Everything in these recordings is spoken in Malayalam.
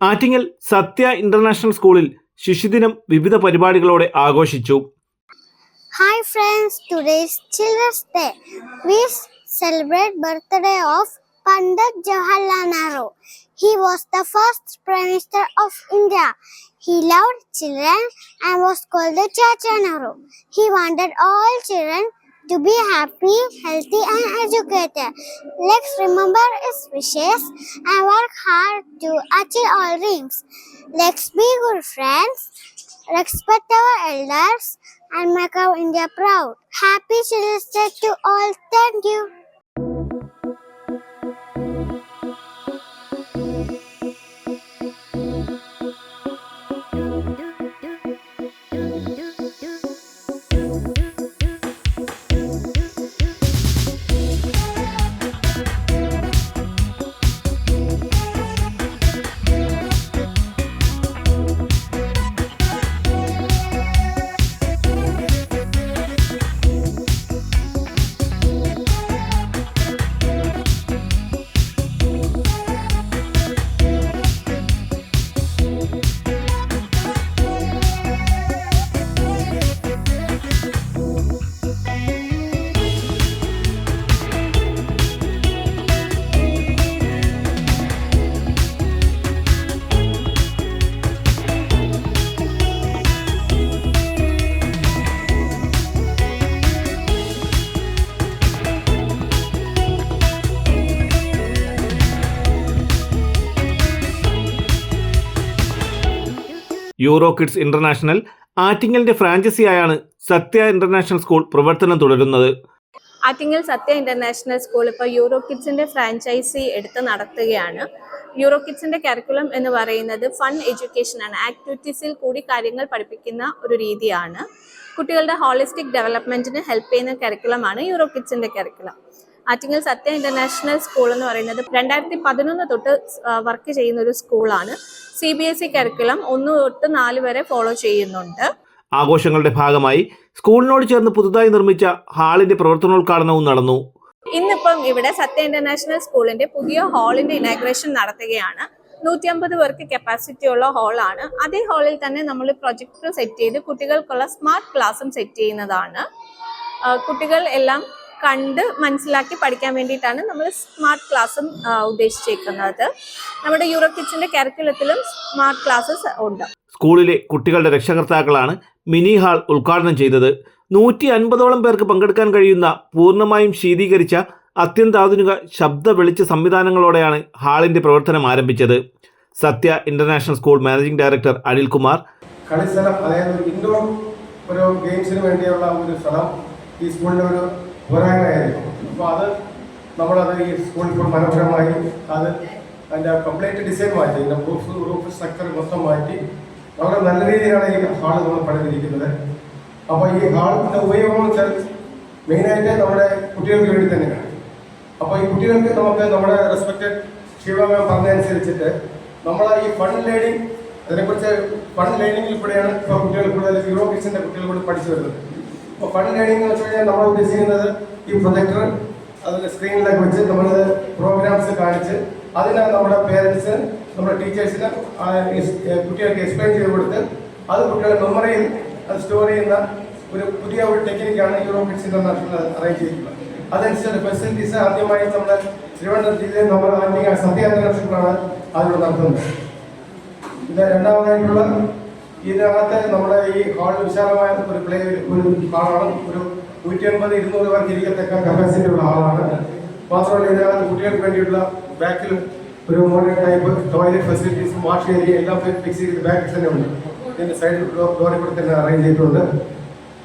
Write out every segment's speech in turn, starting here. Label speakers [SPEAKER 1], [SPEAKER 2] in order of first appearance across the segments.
[SPEAKER 1] ആറ്റിങ്ങൽ സത്യ ഇന്റർനാഷണൽ സ്കൂളിൽ ശിശുദിനം വിവിധ പരിപാടികളോടെ ആഘോഷിച്ചു.
[SPEAKER 2] Hi friends children's day we celebrate birthday of Pandit Jawaharlal Nehru he was the first prime minister of India he loved children and was called the Nehru he wanted all children to be happy, healthy and educated. Let's remember his wishes and work hard to achieve all dreams. Let's be good friends, respect our elders and make our India proud. Happy Children's Day to all. Thank you.
[SPEAKER 1] Euro Kids international ആറ്റിങ്ങലിന്റെ ഫ്രാഞ്ചൈസിയായാണ് സത്യ ഇന്റർനാഷണൽ സ്കൂൾ പ്രവർത്തനം തുടരുന്നത്.
[SPEAKER 3] ആറ്റിങ്ങൽ സത്യ ഇന്റർനാഷണൽ സ്കൂൾ ഇപ്പോൾ യൂറോ കിഡ്സിന്റെ ഫ്രാഞ്ചൈസി എടുത്ത് നടത്തുകയാണ്. യൂറോ കിഡ്സിന്റെ കരിക്കുലം എന്ന് പറയുന്നത് ഫൺ എഡ്യൂക്കേഷൻ ആണ്. ആക്ടിവിറ്റീസിൽ കൂടി കാര്യങ്ങൾ പഠിപ്പിക്കുന്ന ഒരു രീതിയാണ്. കുട്ടികളുടെ ഹോളിസ്റ്റിക് ഡെവലപ്മെന്റിന് ഹെൽപ്പ് ചെയ്യുന്ന കരിക്കുലമാണ് യൂറോ കിഡ്സിന്റെ കരിക്കുലം. ആറ്റിങ്ങൽ സത്യ ഇന്റർനാഷണൽ സ്കൂൾ എന്ന് പറയുന്നത് രണ്ടായിരത്തി പതിനൊന്ന് തൊട്ട് വർക്ക് ചെയ്യുന്ന ഒരു സ്കൂളാണ്. C B S E curriculum ഒന്ന് തൊട്ട് നാല് വരെ ഫോളോ ചെയ്യുന്നുണ്ട്.
[SPEAKER 1] ആഘോഷങ്ങളുടെ ഭാഗമായി സ്കൂളിനോട് ചേർന്ന് പുതുതായി നിർമ്മിച്ച ഹാളിന്റെ പ്രവർത്തനോദ്ഘാടനവും നടന്നു.
[SPEAKER 3] ഇന്നിപ്പം ഇവിടെ സത്യ ഇന്റർനാഷണൽ സ്കൂളിന്റെ പുതിയ ഹാളിന്റെ ഇനാഗ്രേഷൻ നടത്തുകയാണ്. നൂറ്റി അമ്പത് പേർക്ക് കപ്പാസിറ്റി ഉള്ള ഹാളാണ്. അതേ ഹാളിൽ തന്നെ നമ്മൾ പ്രൊജക്ടർ സെറ്റ് ചെയ്ത് കുട്ടികൾക്കുള്ള സ്മാർട്ട് ക്ലാസ്സും സെറ്റ് ചെയ്യുന്നതാണ്. കുട്ടികൾ എല്ലാം കണ്ട് മനസ്സിലാക്കി പഠിക്കാൻ വേണ്ടിയിട്ടാണ് നമ്മൾ സ്മാർട്ട് ക്ലാസ്സും ഉദ്ദേശിച്ചേക്കുന്നത്. നമ്മുടെ യൂറോ കിഡ്സിന്റെ കരിക്കുലത്തിലും സ്മാർട്ട് ക്ലാസ്സസ് ഉണ്ട്.
[SPEAKER 1] സ്കൂളിലെ കുട്ടികളുടെ രക്ഷകർത്താക്കളാണ് മിനി ഹാൾ ഉദ്ഘാടനം ചെയ്തത്. നൂറ്റി അൻപതോളം പേർക്ക് പങ്കെടുക്കാൻ കഴിയുന്ന പൂർണമായും ശീതീകരിച്ച അത്യന്താധുനിക ശബ്ദ വെളിച്ച സംവിധാനങ്ങളോടെയാണ് ഹാളിന്റെ പ്രവർത്തനം ആരംഭിച്ചത്. Sathya international school managing director Anil Kumar
[SPEAKER 4] കളിസ്ഥലം അതായത് ഒരു ഇൻഡോർ ഒരു ഗെയിംസിന് വേണ്ടിയുള്ള ഒരു സ്ഥലം ഈ സ്കൂളിന്റെ ഒരു പോരായ്മയായിരുന്നു അപ്പോൾ അത് നമ്മളത് ഈ സ്കൂളിൽ ഇപ്പോൾ മനോഹരമായി അത് അതിന്റെ കംപ്ലീറ്റ് ഡിസൈൻ മാറ്റി റൂഫ് റൂഫ് സ്ട്രക്ചർ മൊത്തം മാറ്റി വളരെ നല്ല രീതിയിലാണ് ഈ ഹാൾ നമ്മൾ പണിതിരിക്കുന്നത്. അപ്പോൾ ഈ ഹാളിന്റെ ഉപയോഗം എന്ന് വെച്ചാൽ മെയിനായിട്ട് നമ്മുടെ കുട്ടികൾക്ക് വേണ്ടി തന്നെയാണ്. അപ്പോൾ ഈ കുട്ടികൾക്ക് നമുക്ക് നമ്മുടെ റെസ്പെക്റ്റഡ് ശിവമാം പറഞ്ഞതനുസരിച്ചിട്ട് നമ്മൾ ഈ ഫൺ ലേണിംഗ് അതിനെക്കുറിച്ച് ഫൺ ലേണിംഗിൽ കൂടെയാണ് ഇപ്പോൾ കുട്ടികൾ കൂടുതൽ യൂറോ കിച്ചന്റെ കുട്ടികൾ കൂടി പഠിച്ചു വരുന്നത്. അപ്പോൾ ഫൺ ഗൈഡിംഗ് എന്ന് വെച്ച് കഴിഞ്ഞാൽ നമ്മൾ ഉദ്ദേശിക്കുന്നത് ഈ പ്രൊജക്ടർ അതിൽ സ്ക്രീനിലൊക്കെ വെച്ച് നമ്മൾ പ്രോഗ്രാംസ് കാണിച്ച് അതിനെ നമ്മുടെ പേരൻസ് നമ്മുടെ ടീച്ചേഴ്സിന് കുട്ടികൾക്ക് എക്സ്പ്ലെയിൻ ചെയ്ത് കൊടുത്ത് അത് കുട്ടികളുടെ മെമ്മറിയിൽ അത് സ്റ്റോർ ചെയ്യുന്ന ഒരു പുതിയ ഒരു ടെക്നിക്കാണ് യൂറോ കിഡ്സ് ഇന്റർനാഷണൽ അറേഞ്ച് ചെയ്തിട്ടുള്ളത്. അതനുസരിച്ച് ഫെസിലിറ്റീസ് ആദ്യമായി നമ്മൾ തിരുവനന്തപുരം ജില്ലയിൽ നമ്മൾ ആദ്യ സത്യ ഇന്റർനാഷണലാണ് അതിലൂടെ നടത്തുന്നത്. ഇത് രണ്ടാമതായിട്ടുള്ള ഇതിനകത്ത് നമ്മുടെ ഈ ഹാളിൽ വിശാലമായ ഒരു പ്ലേ ഒരു ഹാളാണ് ഒരു നൂറ്റി അൻപത് ഇരുന്നൂറ് പേർക്ക് ഇരിക്കത്തക്ക കപ്പാസിറ്റി ഉള്ള ഹാളാണ് മാത്രമല്ല ഇതിനകത്ത് കുട്ടികൾക്ക് വേണ്ടിയുള്ള ബാക്കിൽ ഒരു modern type toilet facilities wash area എല്ലാം ഫിക്സ് ചെയ്ത് ബാക്കിൽ തന്നെ ഉണ്ട്. ഇതിന്റെ സൈഡിൽ ഡോറിൽ കൂടെ തന്നെ അറേഞ്ച് ചെയ്തിട്ടുണ്ട്.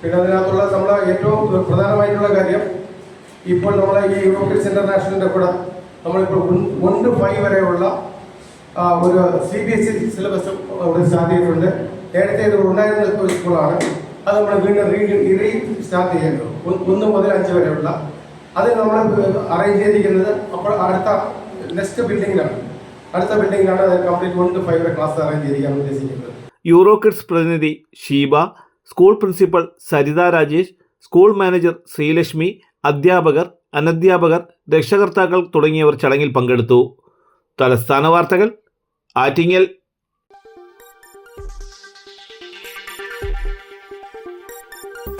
[SPEAKER 4] പിന്നെ അതിനകത്തുള്ള നമ്മൾ ഏറ്റവും പ്രധാനമായിട്ടുള്ള കാര്യം ഇപ്പോൾ നമ്മളെ ഈ യൂറോപ്യൻസ് ഇന്റർനാഷണലിന്റെ കൂടെ നമ്മളിപ്പോൾ വൺ ടു ഫൈവ് വരെയുള്ള ഒരു C B S E syllabus അവിടെ സ്റ്റാർട്ട് ചെയ്തിട്ടുണ്ട്. നേരത്തെ ഇത് ഉണ്ടായിരുന്ന സ്കൂളാണ് അത് നമ്മൾ വീണ്ടും റീ റീ സ്റ്റാർട്ട് ചെയ്യുന്നു ഒന്ന് മുതൽ അഞ്ച് വരെയുള്ള. അത് നമ്മൾ അറേഞ്ച് ചെയ്തിരിക്കുന്നത് അപ്പോൾ അടുത്ത നെക്സ്റ്റ് ബിൽഡിങ്ങിലാണ് അടുത്ത ബിൽഡിങ്ങിലാണ് കംപ്ലീറ്റ് വൺ ടു ഫൈവ് വരെ ക്ലാസ് അറേഞ്ച് ചെയ്തിരിക്കാൻ ഉദ്ദേശിക്കുന്നത്.
[SPEAKER 1] യൂറോ കിഡ്സ് പ്രതിനിധി Sheeba school principal Saritha Rajesh school manager Sreelakshmi അധ്യാപകർ അനധ്യാപകർ രക്ഷകർത്താക്കൾ തുടങ്ങിയവർ ചടങ്ങിൽ പങ്കെടുത്തു. തലസ്ഥാന വാർത്തകൾ ആറ്റിങ്ങൽ.